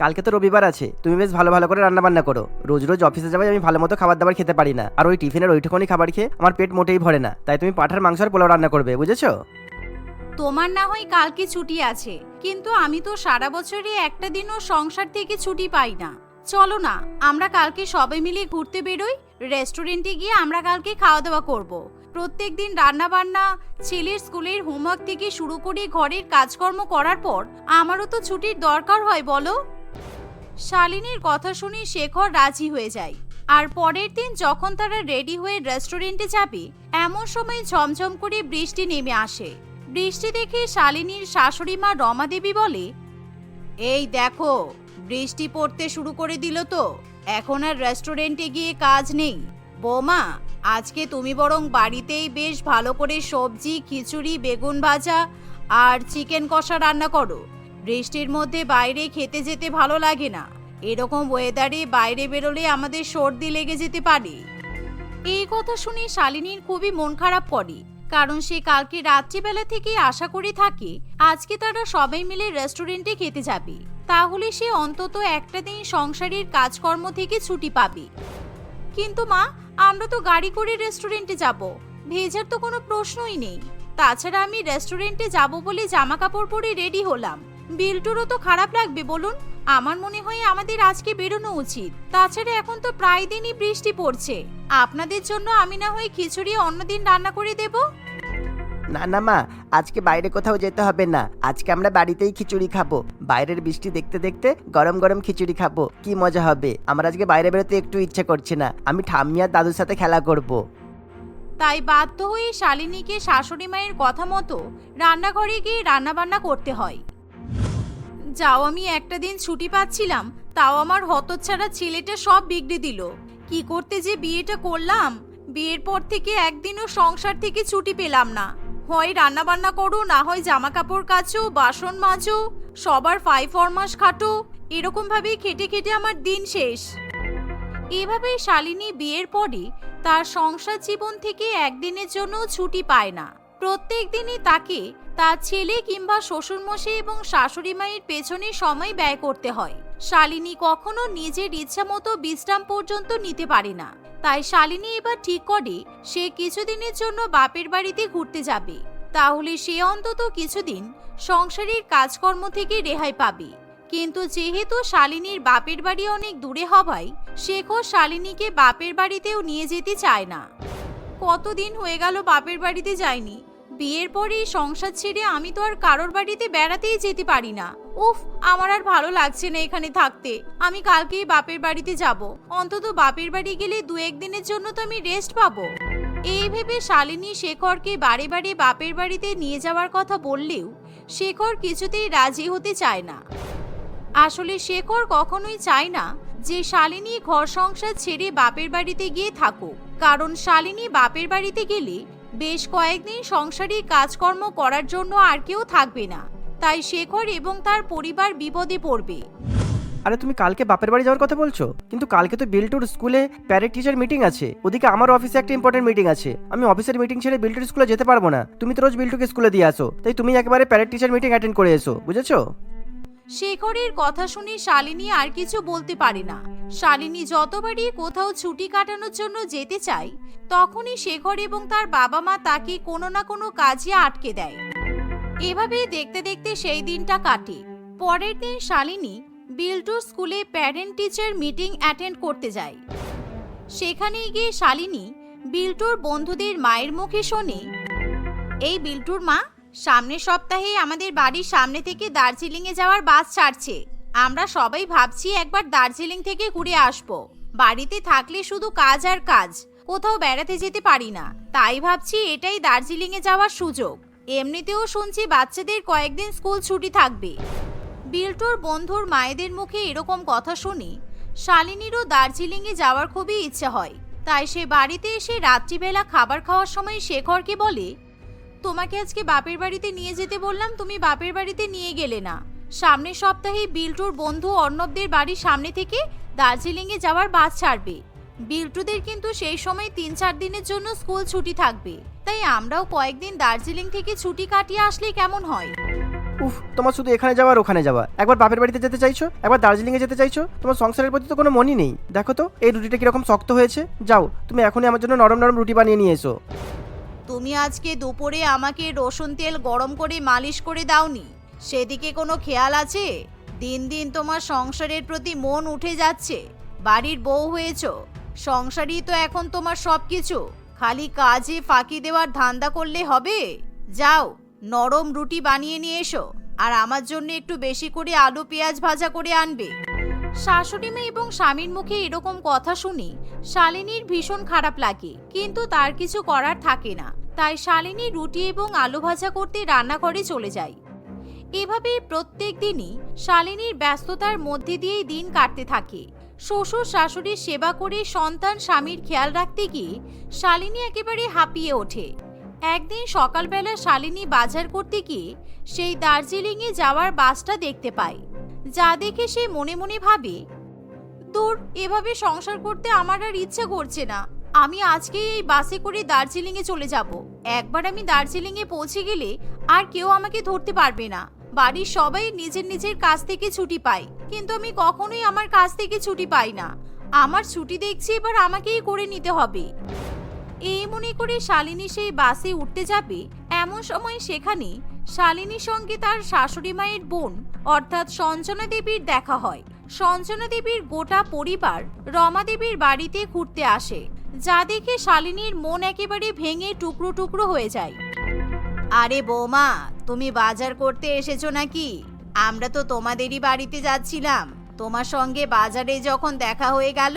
কালকে তো রবিবার আছে, তুমি বেশ ভালো ভালো করে রান্না বান্না করো। রোজ রোজ অফিসে যাবে আমি ভালো মতো খাবার দাবার খেতে পারি না। আর ওই টিফিনের ওইটুকুনি খাবার খেয়ে আমার পেট মোটেই ভরে না। তাই তুমি পাঠার মাংস আর পোলাও রান্না করবে, বুঝেছ? তোমার না হয় কালকে ছুটি আছে, কিন্তু আমি তো সারা বছরই একটা দিনও সংসার থেকে ছুটি পাই না। চলো না, আমরা কালকে সবাই মিলে ঘুরতে বেরোই, রেস্টুরেন্টে গিয়ে আমরা কালকে খাওয়া দাওয়া করব। প্রত্যেক দিন রান্না বান্না ছেলের স্কুলের হোমওয়ার্ক থেকে শুরু করে ঘরের কাজকর্ম করার পর আমারও তো ছুটির দরকার হয়, বলো। শালিনীর কথা শুনে শেখর রাজি হয়ে যায়। আর পরের দিন যখন তারা রেডি হয়ে রেস্টুরেন্টে যাবে, এমন সময় ঝমঝম করে বৃষ্টি নেমে আসে। বৃষ্টি দেখে শালিনীর শাশুড়ি মা রমা দেবী বলে, এই দেখো, বৃষ্টি পড়তে শুরু করে দিল তো। এখন আর রেস্টুরেন্টে গিয়ে কাজ নেই। বৌমা, আজকে তুমি বরং বাড়িতেই বেশ ভালো করে সবজি, খিচুড়ি, বেগুন ভাজা আর চিকেন কষা রান্না করো। বৃষ্টির মধ্যে বাইরে খেতে যেতে ভালো লাগে না। এরকম ওয়েদারে বাইরে বেরোলে আমাদের সর্দি লেগে যেতে পারে। এই কথা শুনে শালিনীর খুবই মন খারাপ করে, কারণ সে কালকে রাত্রিবেলা থেকে আশা করে থাকে, আজকে তারা সবাই মিলে রেস্টুরেন্টে খেতে যাবে। তাহলে সে অন্তত একটা দিন সংসারের কাজকর্ম থেকে ছুটি পাবে। কিন্তু মা, আমরা তো গাড়ি করে রেস্টুরেন্টে যাব, ভেজার তো কোনো প্রশ্নই নেই। তাছাড়া আমি রেস্টুরেন্টে যাব বলে জামা কাপড় পরে রেডি হলাম। বিলটুরও তো খারাপ লাগবে বলুন। আমার মনে হয় আমাদের আজকে বেরোনো উচিত। তাছাড়া এখন তো প্রায় দিনই বৃষ্টি পড়ছে। আপনাদের জন্য আমি না হয় খিচুড়ি অন্যদিন রান্না করে দেব? না না মা আজকে বাইরে কোথাও যেতে হবে না। আজকে আমরা বাড়িতেই খিচুড়ি খাব। বাইরের বৃষ্টি দেখতে দেখতে গরম গরম খিচুড়ি খাব। কি মজা হবে। আমার আজকে বাইরে বেরোতে একটু ইচ্ছে করছে না। আমি ঠাম্মি আর দাদুর সাথে খেলা করব। তাই বাধ্য হয়ে শালিনীকে শাশুড়ি মায়ের কথা মতো রান্নাঘরে গিয়ে রান্নাবান্না করতে হয়। যাও, আমি একটা দিন ছুটি পাচ্ছিলাম, তাও আমার হতচ্ছাড়া ছেলেটা সব বিগড়ে দিল। কি করতে যে বিয়েটা করলাম? বিয়ের পর থেকে একদিনও সংসার থেকে ছুটি পেলাম না। হয় রান্নাবান্না করো, না হয় জামা কাপড় কাচো, বাসন মাজো, সবার ফাই ফরমাস খাটো এরকম ভাবেই খেটে খেটে আমার দিন শেষ। এভাবেই শালিনী বিয়ের পরে তার সংসার জীবন থেকে একদিনের জন্য ছুটি পায় না। প্রত্যেক দিনই তাকে তার ছেলে কিংবা শ্বশুরমশাই এবং শাশুড়ি মায়ের পেছনে সময় ব্যয় করতে হয়। শালিনী কখনো নিজের ইচ্ছা মতো বিশ্রাম পর্যন্ত নিতে পারে না। তাই শালিনী এবার ঠিক করে সে কিছুদিনের জন্য বাপের বাড়িতে ঘুরতে যাবে। তাহলে সে অন্তত কিছুদিন সংসারের কাজকর্ম থেকে রেহাই পাবে। কিন্তু যেহেতু শালিনীর বাপের বাড়ি অনেক দূরে হওয়ায়, শেখর শালিনীকে বাপের বাড়িতেও নিয়ে যেতে চায় না। কতদিন হয়ে গেল বাপের বাড়িতে যাইনি বিয়ের পরে এই সংসার ছেড়ে আমি তো আর কারোর বাড়িতে বেড়াতেই যেতে পারি না। উফ, আমার আর ভালো লাগছে না এখানে থাকতে। আমি কালকেই বাপের বাড়িতে যাব। অন্তত বাপের বাড়ি গেলে দু একদিনের জন্য তো আমি রেস্ট পাবো। এই ভেবে শালিনী শেখরকে বারে বারে বাপের বাড়িতে নিয়ে যাওয়ার কথা বললেও শেখর কিছুতেই রাজি হতে চায় না। আসলে শেখর কখনোই চায় না যে শালিনী ঘর সংসার ছেড়ে বাপের বাড়িতে গিয়ে থাকুক। কারণ শালিনী বাপের বাড়িতে গেলে বেশ কয়েকদিন সংসারিক কাজকর্ম করার জন্য আর কেউ থাকবে না। তাই শেখর এবং তার পরিবার বিপদে পড়বে। আরে তুমি কালকে বাপের বাড়ি যাওয়ার কথা বলছো? কিন্তু কালকে তো বিল্টুর স্কুলে প্যারেড টিচার মিটিং আছে। ওদিকে আমার অফিসে একটা ইম্পর্টেন্ট মিটিং আছে। আমি অফিসের মিটিং ছেড়ে বিল্টুর স্কুলে যেতে পারব না। তুমি তো রোজ বিল্টুকে স্কুলে দিয়ে আসো। তাই তুমি একেবারে প্যারেড টিচার মিটিং অ্যাটেন্ড করে এসো। বুঝেছ? শেখরের কথা শুনে শালিনী আর কিছু বলতে পারে না। শালিনী যতবারই কোথাও ছুটি কাটানোর জন্য যেতে চায়, তখনই শেখর এবং তার বাবা মা তাকে কোনো না কোনো কাজে আটকে দেয়। এভাবেই দেখতে দেখতে সেই দিনটা কাটে। পরের দিন শালিনী বিল্টুর স্কুলে প্যারেন্ট টিচার মিটিং অ্যাটেন্ড করতে যায়। সেখানে গিয়ে শালিনী বিল্টুর বন্ধুদের মায়ের মুখে শোনে, এই বিল্টুর মা সামনের সপ্তাহে আমাদের বাড়ির সামনে থেকে দার্জিলিংয়ে যাওয়ার বাস ছাড়ছে। আমরা সবাই ভাবছি একবার দার্জিলিং থেকে ঘুরে আসব। বাড়িতে থাকলে শুধু কাজ আর কাজ, কোথাও বেড়াতে যেতে পারি না। তাই ভাবছি এটাই দার্জিলিংয়ে যাওয়ার সুযোগ। এমনিতেও শুনছি বাচ্চাদের কয়েকদিন স্কুল ছুটি থাকবে। বিল্টুর বন্ধুর মায়েদের মুখে এরকম কথা শুনি শালিনীরও দার্জিলিংয়ে যাওয়ার খুবই ইচ্ছে হয়। তাই সে বাড়িতে এসে রাত্রিবেলা খাবার খাওয়ার সময় শেখরকে বলে তোমাকে আজকে বাপের বাড়িতে নিয়ে যেতে বললাম, তুমি বাপের বাড়িতে নিয়ে গেলে না। সামনের সপ্তাহে বিল্টুর বন্ধু অর্ণবদের বাড়ির সামনে থেকে দার্জিলিংয়ে যাওয়ার বাস ছাড়বে। বিল্টুদের কিন্তু সেই সময় তিন চার দিনের জন্য স্কুল ছুটি থাকবে। তাই আমরাও কয়েকদিন দার্জিলিং থেকে ছুটি কাটিয়ে আসলে কেমন হয়? উফ, তোমার শুধু এখানে যাওয়া আর ওখানে যাওয়া। একবার বাপের বাড়িতে যেতে চাইছো? একবার দার্জিলিংয়ে যেতে চাইছো? তোমার সংসারের প্রতি তো কোনো মনই নেই। দেখো তো, এই রুটিটা কীরকম শক্ত হয়েছে। যাও, তুমি এখনই আমার জন্য নরম নরম রুটি বানিয়ে নিয়ে এসো। তুমি আজকে দুপুরে আমাকে রসুন তেল গরম করে মালিশ করে দাওনি। সেদিকে কোনো খেয়াল আছে? দিন দিন তোমার সংসারের প্রতি মন উঠে যাচ্ছে। বাড়ির বউ হয়েছ। সংসারই তো এখন তোমার সব কিছু খালি কাজে ফাঁকি দেওয়ার ধান্দা করলে হবে? যাও, নরম রুটি বানিয়ে নিয়ে এসো। আর আমার জন্য একটু বেশি করে আলু পেঁয়াজ ভাজা করে আনবে। শাশুড়ি মেয়ে এবং স্বামীর মুখে এরকম কথা শুনে, শালিনীর ভীষণ খারাপ লাগে। কিন্তু তার কিছু করার থাকে না। তাই শালিনী রুটি এবং আলু ভাজা করতে রান্নাঘরে চলে যায়। এভাবে প্রত্যেক দিনই শালিনীর ব্যস্ততার মধ্যে দিয়েই দিন কাটতে থাকে। শ্বশুর শাশুড়ির সেবা করে সন্তান স্বামীর খেয়াল রাখতে গিয়ে শালিনী একেবারে হাঁপিয়ে ওঠে। একদিন সকালবেলা শালিনী বাজার করতে গিয়ে সেই দার্জিলিংয়ে যাওয়ার বাসটা দেখতে পায়। যা দেখে সে মনে মনে ভাবে দূর এভাবে সংসার করতে আমার আর ইচ্ছে করছে না। আমি আজকেই এই বাসে করে দার্জিলিংয়ে চলে যাব। একবার আমি দার্জিলিংয়ে পৌঁছে গেলে আর কেউ আমাকে ধরতে পারবে না। বাড়ির সবাই নিজের নিজের কাজ থেকে ছুটি পায়, কিন্তু আমি কখনোই আমার কাজ থেকে ছুটি পাই না। আমার ছুটি দেখছি এবার আমাকেই করে নিতে হবে। এই মনে করে শালিনী সেই বাসে উঠতে যাবে। এমন সময় সেখানে শালিনীর সঙ্গে তার শাশুড়ি মায়ের বোন, অর্থাৎ সঞ্জনা দেবীর দেখা হয়। সঞ্জনা দেবীর গোটা পরিবার রমা দেবীর বাড়িতে ঘুরতে আসে। যা দেখে শালিনীর মন একেবারে ভেঙে টুকরো টুকরো হয়ে যায়। আরে বৌমা, তুমি বাজার করতে এসেছ নাকি? আমরা তো তোমাদেরই বাড়িতে যাচ্ছিলাম। তোমার সঙ্গে বাজারে যখন দেখা হয়ে গেল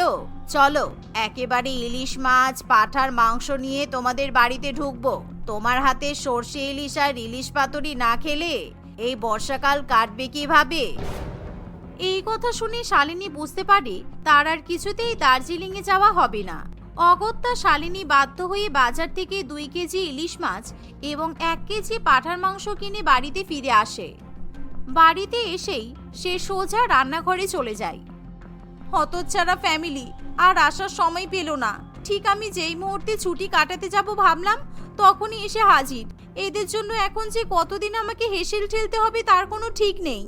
চলো, একেবারে ইলিশ মাছ, পাঠার মাংস নিয়ে তোমাদের বাড়িতে ঢুকবো। তোমার হাতে সর্ষে ইলিশ আর ইলিশ পাতুরি না খেলে এই বর্ষাকাল কাটবে কীভাবে? এই কথা শুনে শালিনী বুঝতে পারে তার আর কিছুতেই দার্জিলিংয়ে যাওয়া হবে না। অগত্যা শালিনী বাধ্য হয়ে বাজার থেকে দুই কেজি ইলিশ মাছ এবং এক কেজি পাঠার মাংস কিনে বাড়িতে ফিরে আসে। বাড়িতে এসেই সে সোজা রান্নাঘরে চলে যায়। হতচ্ছাড়া ফ্যামিলি আর আসার সময় পেল না। ঠিক আমি যেই মুহূর্তে ছুটি কাটাতে যাব ভাবলাম, তখনই এসে হাজির। এদের জন্য এখন যে কতদিন আমাকে হেসেল ঠেলতে হবে তার কোনো ঠিক নেই।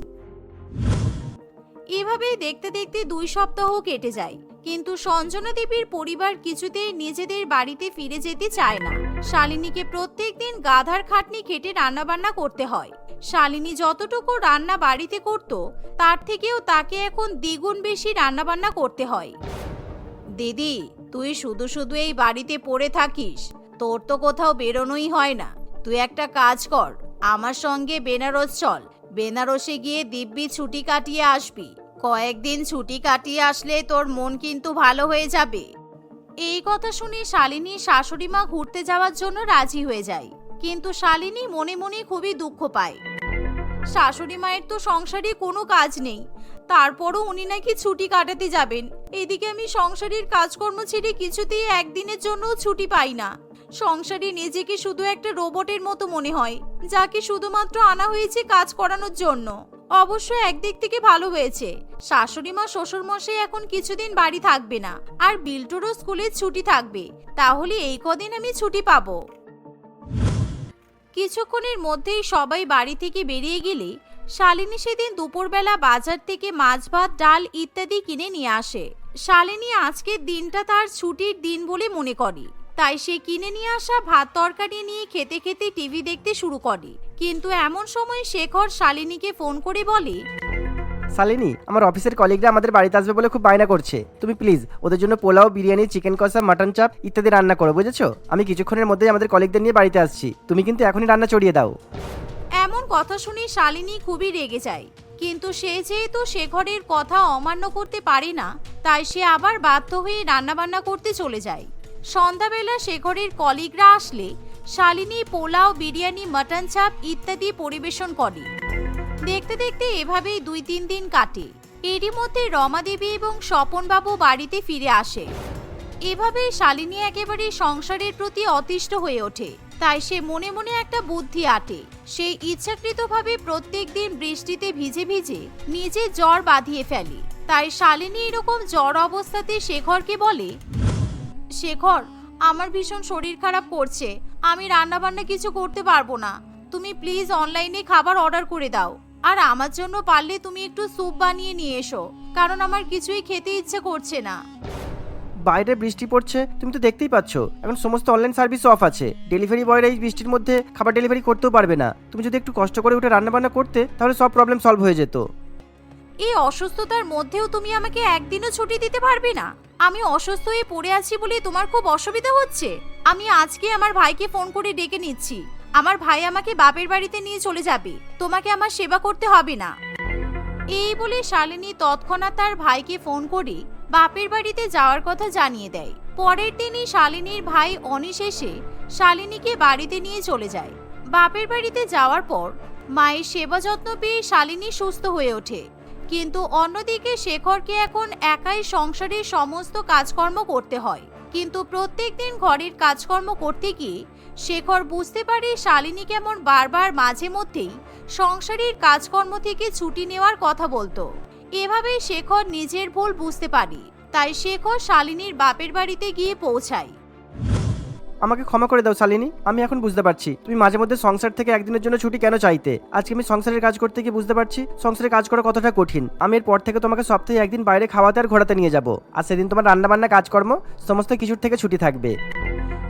এভাবেই দেখতে দেখতে দুই সপ্তাহ কেটে যায়। কিন্তু সঞ্জনা দেবীর পরিবার কিছুতেই নিজেদের বাড়িতে ফিরে যেতে চায় না। শালিনীকে প্রত্যেক দিন গাধার খাটনি খেটে রান্নাবান্না করতে হয়। শালিনী যতটুকু রান্না বাড়িতে করত, তার থেকেও তাকে এখন দ্বিগুণ বেশি রান্নাবান্না করতে হয়। দিদি, তুই শুধু শুধু এই বাড়িতে পড়ে থাকিস। তোর তো কোথাও বেরোনোই হয় না। তুই একটা কাজ কর। আমার সঙ্গে বেনারস চল। বেনারসে গিয়ে দিব্যি ছুটি কাটিয়ে আসবি। কয়েকদিন ছুটি কাটিয়ে আসলে তোর মন কিন্তু ভালো হয়ে যাবে। এই কথা শুনে শালিনী শাশুড়ি মা ঘুরতে যাওয়ার জন্য রাজি হয়ে যায়। কিন্তু শালিনী মনে মনে খুবই দুঃখ পায়। শাশুড়ি মায়ের তো সংসারে কোনো কাজ নেই। তারপরও উনি নাকি ছুটি কাটাতে যাবেন। এদিকে আমি সংসারের কাজকর্ম ছেড়ে কিছুতেই একদিনের জন্য ছুটি পাই না। সংসারে নিজেকে শুধু একটা রোবটের মতো মনে হয়, যাকে শুধুমাত্র আনা হয়েছে কাজ করানোর জন্য। অবশ্য একদিক থেকে ভালো হয়েছে। শাশুড়ি মা শ্বশুর মশাই এখন কিছুদিন বাড়ি থাকবে না, আর বিল্টুরও স্কুলে ছুটি থাকবে। তাহলে এই কদিন আমি ছুটি পাবো। কিছুক্ষণের মধ্যেই সবাই বাড়ি থেকে বেরিয়ে গেলে শালিনী সেদিন দুপুরবেলা বাজার থেকে মাছ, ভাত, ডাল ইত্যাদি কিনে নিয়ে আসে। শালিনী আজকের দিনটা তার ছুটির দিন বলে মনে করে। তাই সে কিনে নিয়ে আসা ভাত তরকারি নিয়ে খেতে খেতে টিভি দেখতে শুরু করে। কিন্তু এমন সময় শেখর শালিনীকে ফোন করে বলে শালিনী আমার অফিসের কলিগরা আমাদের বাড়িতে আসবে বলে খুব বায়না করছে। তুমি প্লিজ ওদের জন্য পোলাও বিরিয়ানি চিকেন কষা মাটন চাপ ইত্যাদি রান্না করো বুঝেছ? আমি কিছুক্ষণের মধ্যেই আমাদের কলিগদের নিয়ে বাড়িতে আসছি। তুমি কিন্তু এখনই রান্না চড়িয়ে দাও। এমন কথা শুনে শালিনী খুবই রেগে যায়। কিন্তু সে যেহেতু শেখরের কথা অমান্য করতে পারে না তাই সে আবার বাধ্য হয়ে রান্নাবান্না করতে চলে যায়। সন্ধ্যাবেলা শেখরের কলিগরা আসলে শালিনী পোলাও, বিরিয়ানি, মাটন চাপ ইত্যাদি পরিবেশন করে। দেখতে দেখতে এভাবেই দুই তিন দিন কাটে। এরই মধ্যে রমা দেবী এবং স্বপনবাবু বাড়িতে ফিরে আসে। এভাবেই শালিনী একেবারে সংসারের প্রতি অতিষ্ঠ হয়ে ওঠে। তাই সে মনে মনে একটা বুদ্ধি আটে। সে ইচ্ছাকৃতভাবে প্রত্যেক দিন বৃষ্টিতে ভিজে ভিজে নিজে জ্বর বাঁধিয়ে ফেলে। তাই শালিনী এরকম জ্বর অবস্থাতে শেখরকে বলে শেখর, আমার ভীষণ শরীর খারাপ করছে। আমি রান্নাবান্না কিছু করতে পারব না। তুমি প্লিজ অনলাইনে খাবার অর্ডার করে দাও। আর আমার জন্য পারলে তুমি একটু স্যুপ বানিয়ে নিয়ে এসো, কারণ আমার কিছুই খেতে ইচ্ছে করছে না। বাইরে বৃষ্টি পড়ছে, তুমি তো দেখতেই পাচ্ছ। এখন সমস্ত অনলাইন সার্ভিস অফ আছে। ডেলিভারি বয়রা এই বৃষ্টির মধ্যে খাবার ডেলিভারি করতেও পারবে না। তুমি যদি একটু কষ্ট করে উঠে রান্না বান্না করতে, তাহলে সব প্রবলেম সলভ হয়ে যেত। এই অসুস্থতার মধ্যেও তুমি আমাকে একদিনও ছুটি দিতে পারবে না। আমি অসুস্থ হয়ে পড়ে আছি বলে তোমার খুব অসুবিধা হচ্ছে। আমি আজকে আমার ভাইকে ফোন করে ডেকে নিচ্ছি। আমার ভাই আমাকে বাপের বাড়িতে নিয়ে চলে যাবে। তোমাকে আমার সেবা করতে হবে না। এই বলে শালিনী তৎক্ষণাৎ তার ভাইকে ফোন করে বাপের বাড়িতে যাওয়ার কথা জানিয়ে দেয়। পরের দিনই শালিনীর ভাই অনিশ এসে শালিনীকে বাড়িতে নিয়ে চলে যায়। বাপের বাড়িতে যাওয়ার পর মায়ের সেবা যত্ন পেয়ে শালিনী সুস্থ হয়ে ওঠে। কিন্তু অন্যদিকে শেখরকে এখন একাই সংসারের সমস্ত কাজকর্ম করতে হয়। কিন্তু প্রত্যেক দিন ঘরের কাজকর্ম করতে গিয়ে শেখর বুঝতে পারে শালিনী কেমন বারবার মাঝে মধ্যেই সংসারের কাজকর্ম থেকে ছুটি নেওয়ার কথা বলতো। এভাবে শেখর নিজের ভুল বুঝতে পারে। তাই শেখর শালিনীর বাপের বাড়িতে গিয়ে পৌঁছায়। আমাকে ক্ষমা করে দাও, শালিনী। আমি এখন বুঝতে পারছি। তুমি মাঝে মধ্যে সংসার থেকে একদিনের জন্য ছুটি কেন চাইতে? আজকে আমি সংসারের কাজ করতে গিয়ে বুঝতে পারছি, সংসারের কাজ করা কতটা কঠিন। আমি এরপর থেকে তোমাকে সপ্তাহে একদিন বাইরে খাওয়াতে আর ঘোরাতে নিয়ে যাব। আর সেদিন তোমার রান্নাবান্না, কাজকর্ম, সমস্ত কিছুর থেকে ছুটি থাকবে।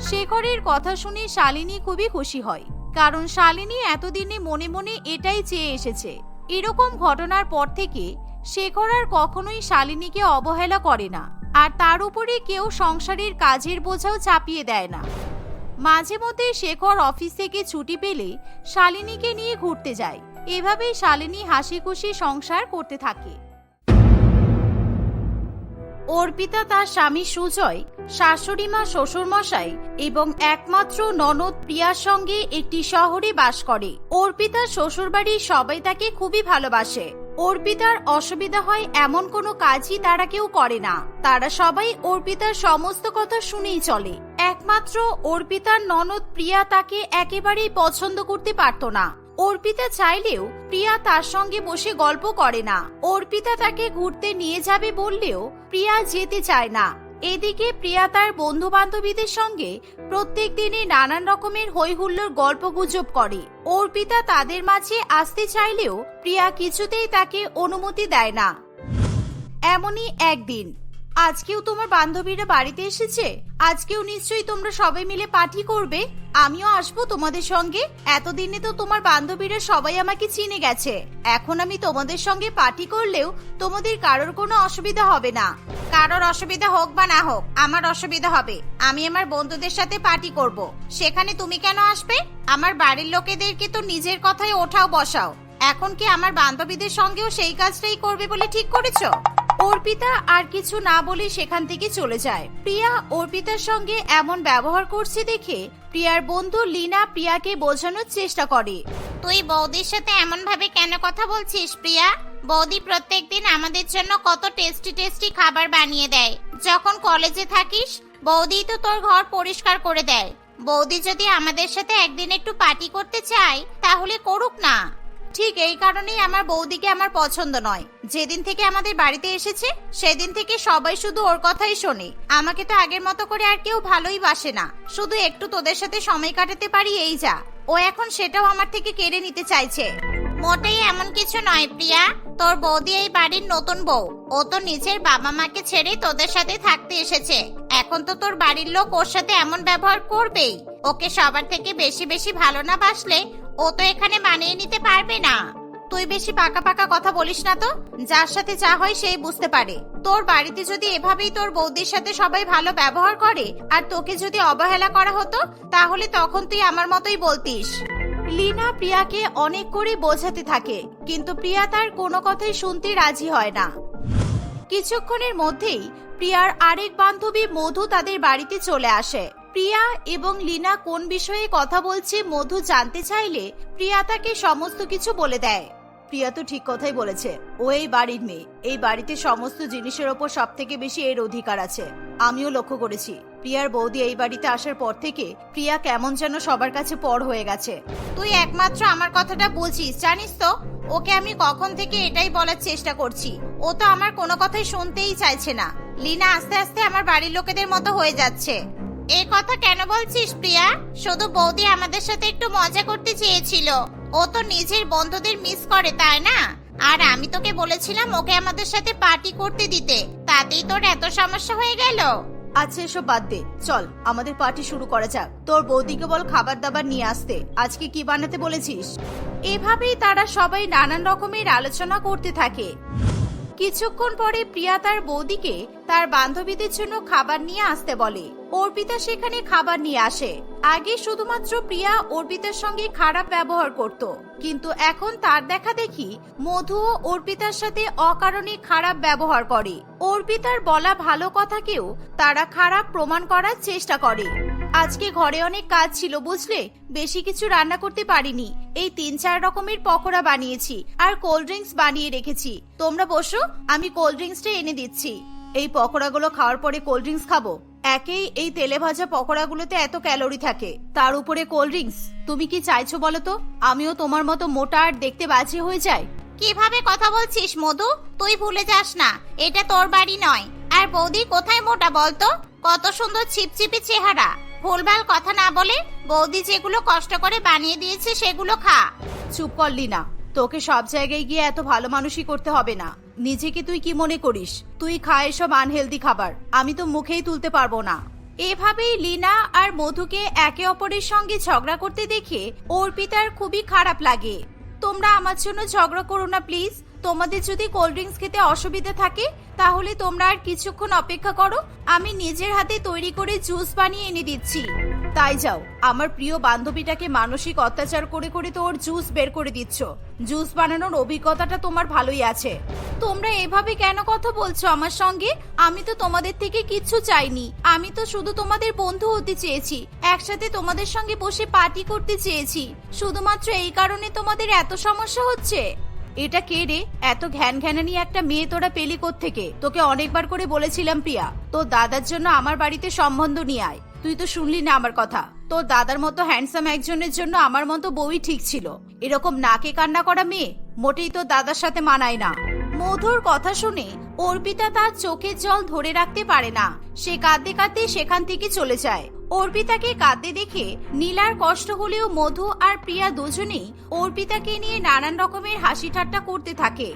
শেখরের কথা শুনে শালিনী খুবই খুশি হয়, কারণ শালিনী এতদিনে মনে মনে এটাই চেয়ে এসেছে। এরকম ঘটনার পর থেকে শেখর আর কখনোই শালিনীকে অবহেলা করে না। আর তার উপরে কেউ সংসারের কাজের বোঝাও চাপিয়ে দেয় না। মাঝে মধ্যে শেখর অফিস থেকে ছুটি পেলে শালিনীকে নিয়ে ঘুরতে যায়। এভাবেই শালিনী হাসি খুশি সংসার করতে থাকে। অর্পিতা তার স্বামী সুজয়, শাশুড়ি মা শ্বশুরমশাই এবং একমাত্র ননদ প্রিয়ার সঙ্গে একটি শহরে বাস করে। অর্পিতার শ্বশুরবাড়ির সবাই তাকে খুবই ভালোবাসে। অর্পিতার অসুবিধা হয় এমন কোনো কাজই তারা কেউ করে না। তারা সবাই অর্পিতার সমস্ত কথা শুনেই চলে। একমাত্র অর্পিতার ননদ প্রিয়া তাকে একেবারেই পছন্দ করতে পারত না। অর্পিতা চাইলেও প্রিয়া তার সঙ্গে বসে গল্প করে না। অর্পিতা তাকে ঘুরতে নিয়ে যাবে বললেও প্রিয়া যেতে চায় না। এদিকে প্রিয়া তার বন্ধু বান্ধবীদের সঙ্গে প্রত্যেক দিনই নানান রকমের হৈহুল্লোর গল্প গুজব করে। অর্পিতা তাদের মাঝে আসতে চাইলেও প্রিয়া কিছুতেই তাকে অনুমতি দেয় না। এমনই একদিন আজকেও তোমার বান্ধবীরা বাড়িতে এসেছে? আজকেও নিশ্চয়ই তোমরা সবাই মিলে পার্টি করবে। আমিও আসব তোমাদের সঙ্গে। এতদিনে তো তোমার বান্ধবীরা সবাই আমাকে চিনে গেছে। এখন আমি তোমাদের সঙ্গে পার্টি করলেও তোমাদের কারোর কোনো অসুবিধা হবে না। কারোর অসুবিধা হোক বা না হোক, আমার অসুবিধা হবে। আমি আমার বন্ধুদের সাথে পার্টি করব। সেখানে তুমি কেন আসবে? আমার বাড়ির লোকেদেরকে তো নিজের কথায় ওঠাও বসাও এখন কি আমার বান্ধবীদের সঙ্গেও সেই কাজটাই করবে বলে ঠিক করেছ? অর্পিতা আর কিছু না বলে সেখান থেকে চলে যায়। প্রিয়া অর্পিতার সঙ্গে এমন ব্যবহার করছে দেখে প্রিয়ার বন্ধু লিনা প্রিয়াকে বোঝানোর চেষ্টা করে। তুই বৌদির সাথে এমন ভাবে কেন কথা বলছিস প্রিয়া? বৌদি প্রত্যেকদিন আমাদের জন্য কত টেস্টি টেস্টি খাবার বানিয়ে দেয়। যখন কলেজে থাকিস, বৌদি তো তোর ঘর পরিষ্কার করে দেয়। বৌদি যদি আমাদের সাথে একদিন একটু পার্টি করতে চায়, তাহলে করুক না। ঠিক এই কারণেই আমার বৌদিকে আমার পছন্দ নয়। যেদিন থেকে আমাদের বাড়িতে এসেছে, সেদিন থেকে সবাই শুধু ওর কথাই শোনে। আমাকে তো আগের মতো করে আর কেউ ভালোই বাসে না। শুধু একটু তোদের সাথে সময় কাটাতে পারি, এই যা। ও এখন সেটাও আমার থেকে কেড়ে নিতে চাইছে। মোটেই এমন কিছু নয়, প্রিয়া। তোর বৌদি এই বাড়ির নতুন বউ। ও তো নিজের বাবা মাকে ছেড়ে তোদের সাথে থাকতে এসেছে। এখন তো তোর বাড়ির লোক ওর সাথে এমন ব্যবহার করবেই। ওকে সবার থেকে বেশি বেশি ভালো না বাসলে ও তো এখানে মানিয়ে নিতে পারবে না। তুই বেশি পাকা পাকা কথা বলিস না তো। যার সাথে যা হয় সেই বুঝতে পারে। তোর বাড়িতে যদি এভাবেই তোর বৌদির সাথে সবাই ভালো ব্যবহার করে, আর তোকে যদি অবহেলা করা হতো, তাহলে তখন তুই আমার মতোই বলতিস। লিনা প্রিয়াকে অনেক করে বোঝাতে থাকে, কিন্তু প্রিয়া তার কোনো কথাই শুনতে রাজি হয় না। কিছুক্ষণের মধ্যেই প্রিয়ার আরেক বান্ধবী মধু তাদের বাড়িতে চলে আসে। প্রিয়া এবং লিনা কোন বিষয়ে কথা বলছে, মধু জানতে চাইলে প্রিয়া তাকে সমস্ত কিছু বলে দেয়। প্রিয়া তো ঠিক কথাই বলেছে, ও এই বাড়ির মেয়ে। এই বাড়িতে সমস্ত জিনিসের ওপর সব থেকে বেশি এর অধিকার আছে। আমিও লক্ষ্য করেছি, প্রিয়ার বৌদি এই বাড়িতে আসার পর থেকে প্রিয়া কেমন যেন সবার কাছে পর হয়ে গেছে। তুই একমাত্র আমার কথাটা বুঝিস জানিস তো? ওকে আমি কখন থেকে এটাই বলার চেষ্টা করছি। ও তো আমার কোনো কথাই শুনতেই চাইছে না। লিনা আস্তে আস্তে আমার বাড়ির লোকেদের মতো হয়ে যাচ্ছে। এই কথা কেন বলছিস প্রিয়া? শুধু বৌদি আমাদের সাথে একটু মজা করতে চেয়েছিল। ও তো নিজের বন্ধুদের মিস করে তাই না? আর আমি তোকে বলেছিলাম ওকে আমাদের সাথে পার্টি করতে দিতে। তাতেই তোর এত সমস্যা হয়ে গেল? আচ্ছা এসব বাদ দে। চল আমাদের পার্টি শুরু করা যাক। তোর বৌদিকে বল খাবার দাবার নিয়ে আসতে। আজকে কি বানাতে বলেছিস? এভাবেই তারা সবাই নানান রকমের আলোচনা করতে থাকে। কিছুক্ষণ পরে প্রিয়া তার বৌদিকে তার বান্ধবীদের জন্য খাবার নিয়ে আসতে বলে। অর্পিতা সেখানে খাবার নিয়ে আসে। আগে শুধুমাত্র প্রিয়া অর্পিতার সঙ্গে খারাপ ব্যবহার করত। কিন্তু এখন তার দেখা দেখি মধু ও অর্পিতার সাথে অকারণে খারাপ ব্যবহার করে। অর্পিতার বলা ভালো কথাকেও তারা খারাপ প্রমাণ করার চেষ্টা করে। আজকে ঘরে অনেক কাজ ছিল, বুঝলে? বেশি কিছু রান্না করতে পারিনি। এই তিন চার রকমের পকোড়া বানিয়েছি আর কোল্ড ড্রিঙ্কস বানিয়ে রেখেছি। তোমরা বসো, আমি কোল্ড ড্রিঙ্কসটা এনে দিচ্ছি। এই পকোড়াগুলো খাওয়ার পরে কোল্ড ড্রিঙ্কস খাব। একেই এই তেলে ভাজা পকোড়াগুলোতে এত ক্যালোরি থাকে। তার উপরে কোল্ড ড্রিঙ্কস তুমি কি চাইছো বলো তো? আমিও তোমার মতো মোটা আর দেখতে বাজে হয়ে যাই। কীভাবে কথা বলছিস, মধু? তুই ভুলে যাস না। এটা তোর বাড়ি নয়। আর বৌদি কোথায় মোটা বলতো? কত সুন্দর ছিপছিপি চেহারা। ভুলভাল কথা না বলে বৌদি যেগুলো কষ্ট করে বানিয়ে দিয়েছে সেগুলো খা। চুপ করলি না তোকে সব জায়গায় গিয়ে এত ভালো মানুষই করতে হবে না। নিজেকে তুই কি মনে করিস? তুই খা এসব আনহেলদি খাবার। আমি তো মুখেই তুলতে পারব না। এভাবেই লিনা আর মধুকে একে অপরের সঙ্গে ঝগড়া করতে দেখে অর্পিতার খুবই খারাপ লাগে। তোমরা আমার জন্য ঝগড়া করো না প্লিজ। তোমাদের যদি কোল্ড ড্রিঙ্কস খেতে অসুবিধা থাকে, তাহলে তোমরা আর কিছুক্ষণ অপেক্ষা করো। আমি নিজের হাতে তৈরি করে জুস বানিয়ে এনে দিচ্ছি। তাই যাও, আমার প্রিয় বান্ধবীটাকে মানসিক অত্যাচার করে করে তো ওর জুস বের করে দিচ্ছ। জুস বানানোর অভিজ্ঞতাটা তোমার ভালোই আছে। তোমরা এভাবে কেন কথা বলছো আমার সঙ্গে? আমি তো তোমাদের থেকে কিচ্ছু চাইনি। আমি তো শুধু তোমাদের বন্ধু হতে চেয়েছি। একসাথে তোমাদের সঙ্গে বসে পার্টি করতে চেয়েছি। শুধুমাত্র এই কারণে তোমাদের এত সমস্যা হচ্ছে? এটা কে রে? এত ঘ্যান ঘ্যানানি একটা মেয়ে তোরা পেলি থেকে তোকে অনেকবার করে বলেছিলাম প্রিয়া, তোর দাদার জন্য আমার বাড়িতে সম্বন্ধ নিয়ে আয়। তুই তো শুনলি না আমার কথা। তোর দাদার মতো হ্যান্ডসাম একজনের জন্য আমার মতো বউই ঠিক ছিল। এরকম নাকে কান্না করা মেয়ে মোটেই তোর দাদার সাথে মানায় না। মধুর কথা শুনে অর্পিতা তার চোখের জল ধরে রাখতে পারে না। সে কাঁদতে কাঁদতে সেখান থেকে চলে যায়। অর্পিতাকে কাঁদতে দেখে নীলার কষ্ট হলেও মধু আর প্রিয়া দুজনেই অর্পিতাকে নিয়ে নানান রকমের হাসি ঠাট্টা করতে থাকে।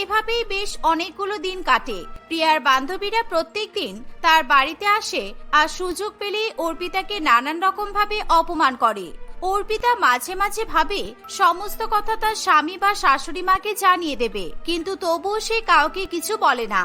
এভাবেই বেশ অনেকগুলো দিন কাটে। প্রিয়ার বান্ধবীরা প্রত্যেকদিন তার বাড়িতে আসে আর সুযোগ পেলেই অর্পিতাকে নানান রকম ভাবে অপমান করে। অর্পিতা মাঝে মাঝে ভাবে সমস্ত কথা তার স্বামী বা শাশুড়ি মাকে জানিয়ে দেবে, কিন্তু তবুও সে কাউকে কিছু বলে না।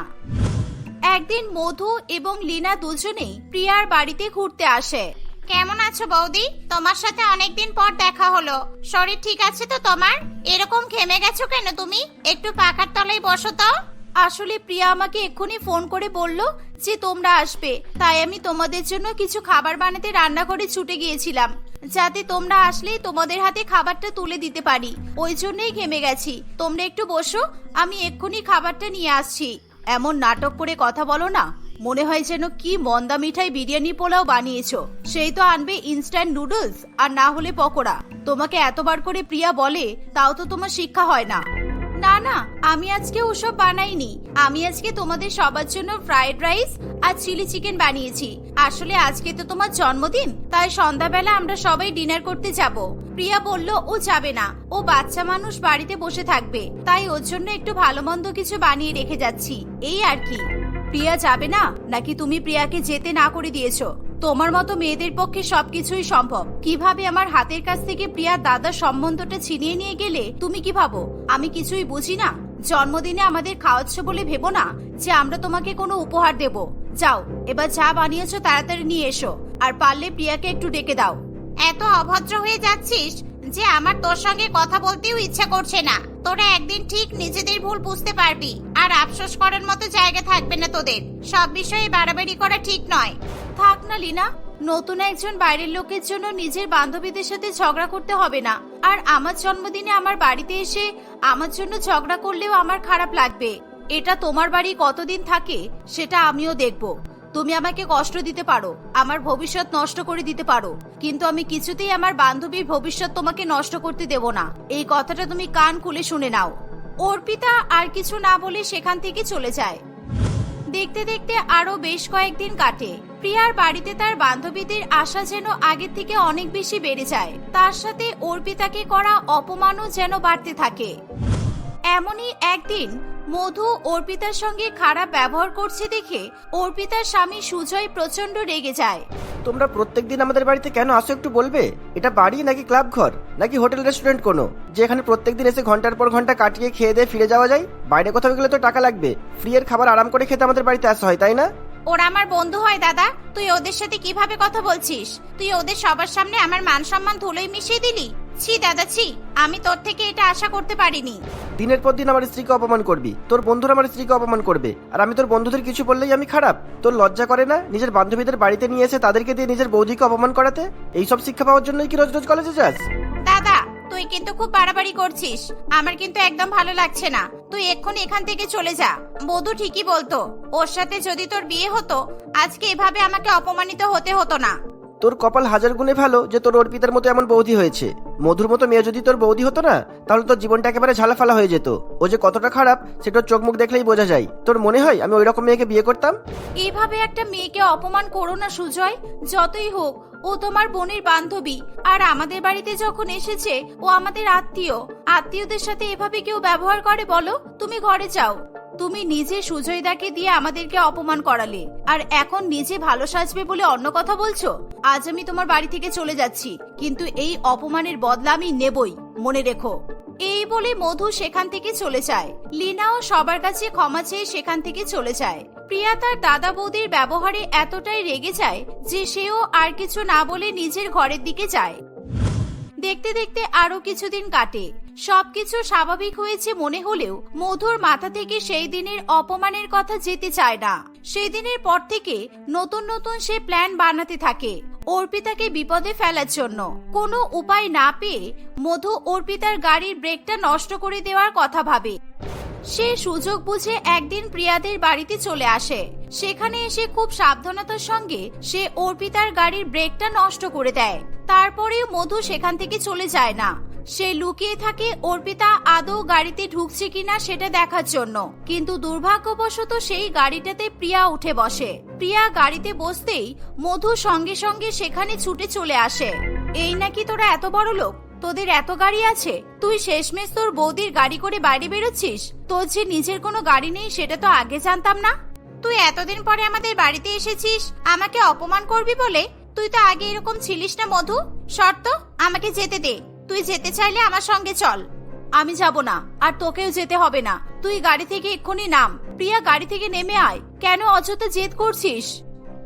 একদিন মধু এবং লীনা দুজনেই প্রিয়ার বাড়িতে ঘুরতে আসে। কেমন আছো বৌদি? তোমার সাথে অনেকদিন পর দেখা হলো। শরীর ঠিক আছে তো তোমার? এরকম ঘেমে গেছো কেন তুমি? একটু পাখার তলায় বসো তো। আসলে প্রিয়া আমাকে এক্ষুনি ফোন করে বলল যে তোমরা আসবে। তাই আমি তোমাদের জন্য কিছু খাবার বানাতে রান্নাঘরে ছুটে গিয়েছিলাম। যাতে তোমরা আসলেই তোমাদের হাতে খাবারটা তুলে দিতে পারি। ওই জন্যই ঘেমে গেছি। তোমরা একটু বসো আমি এক্ষুনি খাবারটা নিয়ে আসছি। এমন নাটক করে কথা বলো না। মনে হয় যেন কি মন্দা মিঠাই বিরিয়ানি পোলাও বানিয়েছ। সেই তো আনবে ইনস্ট্যান্ট নুডলস আর না হলে পকোড়া। তোমাকে এতবার করে প্রিয়া বলে, তাও তো তোমার শিক্ষা হয় না। না না, আমি আজকে ওসব বানাইনি। আমি আজকে তোমাদের সবার জন্য ফ্রাইড রাইস আর চিলি চিকেন বানিয়েছি। আসলে আজকে তো তোমার জন্মদিন, তাই সন্ধ্যাবেলা আমরা সবাই ডিনার করতে যাব। প্রিয়া বলল, ও যাবে না। ও বাচ্চা মানুষ বাড়িতে বসে থাকবে। তাই ওর জন্য একটু ভালো মন্দ কিছু বানিয়ে রেখে যাচ্ছি। এই আর কি। প্রিয়া যাবে না? নাকি তুমি প্রিয়াকে যেতে না করে দিয়েছ? তোমার মতো মেয়েদের পক্ষে সবকিছুই সম্ভব। কীভাবে আমার হাতের কাছ থেকে প্রিয়ার দাদার সম্বন্ধটা ছিনিয়ে নিয়ে গেলে, তুমি কি ভাবো? আমি কিছুই বুঝি না। জন্মদিনে আমাদের খাওয়াচ্ছ বলে ভেবো না যে আমরা তোমাকে কোনো উপহার দেব। যাও, এবার যা বানিয়েছো তাড়াতাড়ি নিয়ে এসো, আর পারলে প্রিয়াকে একটু ডেকে দাও। এত অভদ্র হয়ে যাচ্ছিস যে আমার তোর সঙ্গে কথা বলতেও ইচ্ছা করছে না। তোরা একদিন ঠিক নিজেদের ভুল বুঝতে পারবি, আর আফসোস করার মতো জায়গা থাকবে না তোদের। সব বিষয়ে বাড়াবাড়ি করা ঠিক নয়। থাক না, লিনা। নতুন একজন বাইরের লোকের জন্য নিজের বান্ধবীদের সাথে ঝগড়া করতে হবে না। আর আমার জন্মদিনে আমার বাড়িতে এসে আমার জন্য ঝগড়া করলেও আমার খারাপ লাগবে। এটা তোমার বাড়ি কতদিন থাকে, সেটা আমিও দেখব। তুমি আমাকে কষ্ট দিতে পারো, আমার ভবিষ্যৎ নষ্ট করে দিতে পারো। কিন্তু আমি কিছুতেই আমার বান্ধবীর ভবিষ্যৎ তোমাকে নষ্ট করতে দেব না। এই কথাটা তুমি কান খুলে শুনে নাও। অর্পিতা আর কিছু না বলে সেখান থেকে চলে যায়। দেখতে দেখতে আরও বেশ কয়েকদিন কাটে। প্রিয়ার বাড়িতে তার বান্ধবীদের আশা যেন আগের থেকে অনেক বেশি বেড়ে যায়। তার সাথে অর্পিতাকে করা অপমানও যেন বাড়তে থাকে। এমনই একদিন মধু অর্পিতার সঙ্গে খারাপ ব্যবহার করছে দেখে অর্পিতার স্বামী সুজয় প্রচণ্ড রেগে যায়। তোমরা প্রত্যেক দিন আমাদের বাড়িতে কেন আসো একটু বলবে? এটা বাড়ি নাকি ক্লাব ঘর? নাকি হোটেল, রেস্টুরেন্ট কোনো? যে এখানে প্রত্যেক দিন এসে ঘণ্টার পর ঘণ্টা কাটিয়ে খেয়ে দিয়ে ফিরে যাওয়া যায়? বাইরে কোথাও গেলে তো টাকা লাগবে। ফ্রি এর খাবার আরাম করে খেতে আমাদের বাড়িতে আসা হয়, তাই না? ওরা আমার বন্ধু হয় দাদা। তুই ওদের সাথে কীভাবে কথা বলছিস? তুই ওদের সবার সামনে আমার মান সম্মান ধুলোই মিশিয়ে দিলি? ছি দাদা ছি। আমি তোর থেকে এটা আশা করতে পারিনি। দিনের পর দিন আমার স্ত্রীকে অপমান করবি। তোর বন্ধুরা আমার স্ত্রীকে অপমান করবে। আর আমি তোর বন্ধুদের কিছু বললেই আমি খারাপ। তোর লজ্জা করে না? নিজের বান্ধবীদের বাড়িতে নিয়ে এসে তাদেরকে দিয়ে নিজের বৌদিকে অপমান করাতে? এইসব শিক্ষা পাওয়ার জন্যই কি রোজ রোজ কলেজে যাস? দাদা তুই কিন্তু খুব বাড়াবাড়ি করছিস। আমার কিন্তু একদম ভালো লাগছে না। তুই এক্ষুনি এখান থেকে চলে যা। বধু ঠিকই বলতো ওর সাথে যদি তোর বিয়ে হতো আজকে এভাবে আমাকে অপমানিত হতে হতো না। তোর কপাল হাজার গুণে ভালো যে তোর অর্পিতার মতো এমন বৌদি হয়েছে। মধুর মতো মেয়ে যদি তোর বৌদি হতো না তাহলে তোর জীবনটা একেবারে ঝালাফালা হয়ে যেত। ও যে কতটা খারাপ সেটা চোখ মুখ দেখলেই বোঝা যায়। তোর মনে হয় আমি ওই রকম মেয়েকে বিয়ে করতাম? এভাবে একটা মেয়েকে অপমান করো না সুজয়। যতই হোক ও তোমার বোনের বান্ধবী। আর আমাদের বাড়িতে যখন এসেছে, ও আমাদের আত্মীয়। আত্মীয়দের সাথে এভাবে কেউ ব্যবহার করে বলো? তুমি ঘরে যাও। তুমি নিজে সুজয়দাকে দিয়ে আমাদেরকে অপমান করালে। আর এখন নিজে ভালো সাজবে বলে অন্য কথা বলছো? আজ আমি তোমার বাড়ি থেকে চলে যাচ্ছি, কিন্তু এই অপমানের বদলা আমি নেবই, মনে রেখো। এই বলে মধু সেখান থেকে চলে যায়। লিনাও সবার কাছে ক্ষমা চেয়ে সেখান থেকে চলে যায়। প্রিয়া তার দাদা বৌদির ব্যবহারে এতটাই রেগে যায় যে সেও আর কিছু না বলে নিজের ঘরের দিকে যায়। দেখতে দেখতে আরও কিছুদিন কাটে। সবকিছু স্বাভাবিক হয়েছে মনে হলেও মধুর মাথা থেকে সেই দিনের অপমানের কথা যেতে চায় না। সেই দিনের পর থেকে নতুন নতুন সে প্ল্যান বানাতে থাকে। অর্পিতাকে বিপদে ফেলার জন্য। কোনো উপায় না পেয়ে মধু অর্পিতার গাড়ির ব্রেকটা নষ্ট করে দেওয়ার কথা ভাবে। সে সুযোগ বুঝে একদিন প্রিয়াদের বাড়িতে চলে আসে। সেখানে এসে খুব সাবধানতার সঙ্গে সে অর্পিতার গাড়ির ব্রেকটা নষ্ট করে দেয়। তারপরেও মধু সেখান থেকে চলে যায় না। সে লুকিয়ে থাকে অর্পিতা আদৌ গাড়িতে ঢুকছে কিনা সেটা দেখার জন্য। কিন্তু দুর্ভাগ্যবশত সেই গাড়িটাতে প্রিয়া উঠে বসে। প্রিয়া গাড়িতে বসতেই মধু সঙ্গে সঙ্গে সেখানে ছুটে চলে আসে। এই নাকি তোরা এত বড় লোক? তোদের এত গাড়ি আছে? তুই শেষমেশ তোর বৌদির গাড়ি করে বাইরে বেরোচ্ছিস? তোর যে নিজের কোনো গাড়ি নেই সেটা তো আগে জানতাম না? তুই এতদিন পরে আমাদের বাড়িতে এসেছিস, আমাকে অপমান করবি বলে? তুই তো আগে এরকম ছিলিস না মধু। শর্ত, আমাকে যেতে দে। তুই যেতে চাইলে আমার সঙ্গে চল। আমি যাব না, আর তোকেও যেতে হবে না। তুই গাড়ি থেকে এক্ষুনি নাম। প্রিয়া গাড়ি থেকে নেমে আয়। কেন অযথা জেদ করছিস?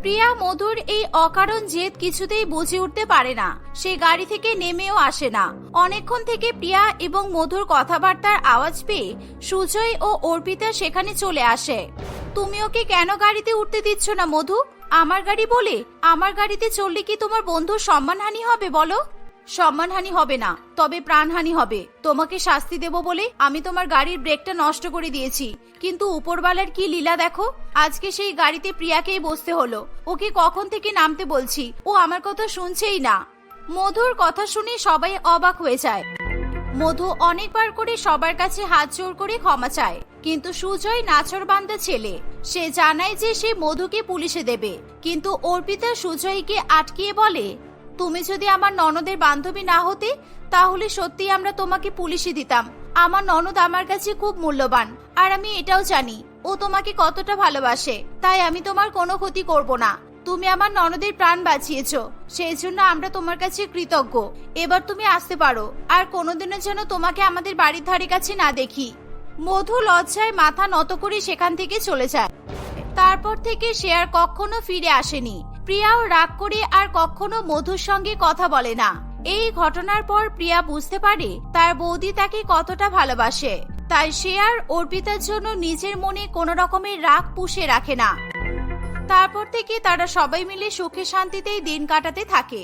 প্রিয়া, মধুর এই অকারণ জেদ কিছুতেই বুঝে উঠতে পারে না। সে গাড়ি থেকে নেমেও আসে না। অনেকক্ষণ থেকে প্রিয়া এবং মধুর কথাবার্তার আওয়াজ পেয়ে সুজয় ও অর্পিতা সেখানে চলে আসে। তুমি ওকে কেন গাড়িতে উঠতে দিচ্ছ না, মধু? আমার গাড়ি বলে? আমার গাড়িতে চললে কি তোমার বন্ধুর সম্মানহানি হবে, বলো? সম্মানহানি হবে না, তবে প্রাণহানি হবে। তোমাকে শাস্তি দেব বলে আমি তোমার গাড়ির ব্রেকটা নষ্ট করে দিয়েছি। কিন্তু উপরবালার কি লীলা দেখো? আজকে সেই গাড়িতে প্রিয়াকেই বসতে হলো। ওকে কখন থেকে নামতে বলছি? ও আমার কথা শুনছেই না। মধুর কথা শুনে সবাই অবাক হয়ে যায়। মধু অনেকবার করে সবার কাছে হাত জোর করে ক্ষমা চায়, কিন্তু সুজয় নাচরবান্দা ছেলে। সে জানায় যে সে মধুকে পুলিশে দেবে, কিন্তু অর্পিতা সুজয়কে আটকিয়ে বলে তুমি যদি আমার ননদের বান্ধবী না হতে, তাহলে সত্যি আমরা তোমাকে পুলিশে দিতাম। আমার ননদ আমার কাছে খুব মূল্যবান, আর আমি এটাও জানি, ও তোমাকে কতটা ভালোবাসে, তাই আমি তোমার কোনো ক্ষতি করব না। তুমি আমার ননদের প্রাণ বাঁচিয়েছো, সেই জন্য আমরা তোমার কাছে কৃতজ্ঞ। এবার তুমি আসতে পারো, আর কোনোদিনের যেন তোমাকে আমাদের বাড়ির ধারে কাছে না দেখি। মধু লজ্জায় মাথা নত করে সেখান থেকে চলে যায়। তারপর থেকে সে আর কখনো ফিরে আসেনি। প্রিয়াও রাগ করে আর কখনো মধুর সঙ্গে কথা বলে না। এই ঘটনার পর প্রিয়া বুঝতে পারে তার বৌদি তাকে কতটা ভালোবাসে। তাই সে আর অর্পিতার জন্য নিজের মনে কোনো রকমের রাগ পুষে রাখে না। তারপর থেকে তারা সবাই মিলে সুখে শান্তিতেই দিন কাটাতে থাকে।